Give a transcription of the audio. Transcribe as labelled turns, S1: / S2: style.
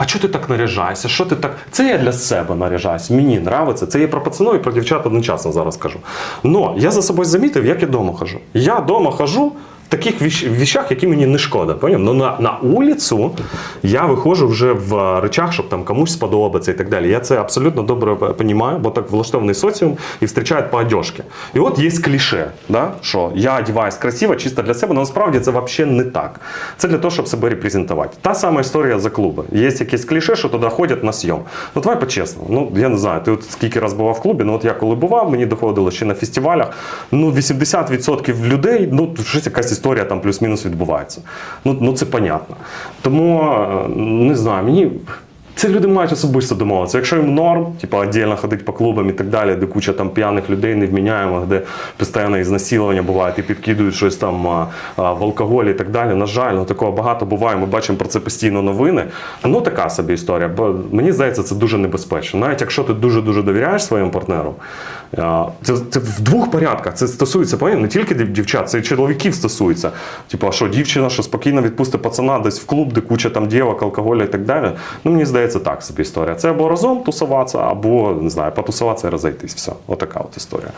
S1: А чого ти так наряжаєшся? Що ти так? Це я для себе наряжаюсь. Мені нравиться. Це я про пацанов і про дівчат одночасно зараз кажу. Но я за собою замітив, як я дома хожу. Я вдома хожу таких віщ- віщах, які мені не шкода. Поняв? Ну на, на вулицю я виходжу вже в речах, щоб там комусь сподобатися і так далі. Я це абсолютно добре розумію, бо так влаштований соціум і зустрічають по одежці. І от є кліше, да? що я одягаюсь красиво, чисто для себе, але насправді це взагалі не так. Це для того, щоб себе репрезентувати. Та сама історія за клуби. Є якесь кліше, що туди ходять на сйом. Ну давай по-чесному. Ну я не знаю, ти от скільки раз бував в клубі, ну от я коли бував, мені доходило ще на фестивалях. Ну 80% людей, ну щось якась історія там плюс-мінус відбувається. Ну, ну це понятно. Тому е, не знаю, мені. Це люди мають особисто домовитися. Якщо їм норм, типу віддільно ходити по клубам і так далі, де куча там п'яних людей невміняємих, де постійно ізнасилування бувають і підкидують щось там а, а, в алкоголі і так далі. На жаль, ну такого багато буває. Ми бачимо про це постійно новини. Ну така собі історія. Бо мені здається, це дуже небезпечно. Навіть якщо ти дуже дуже довіряєш своєму партнеру, а, це, це в двох порядках. Це стосується не тільки дівчат, це і чоловіків стосується. Типу, що дівчина, що спокійно відпустить пацана десь в клуб, де куча там дівок, алкоголю і так далі. Ну мені здається, так собі історія. Це або разом тусуватися, або не знаю, потусуватися і розійтись. Все, отака от історія.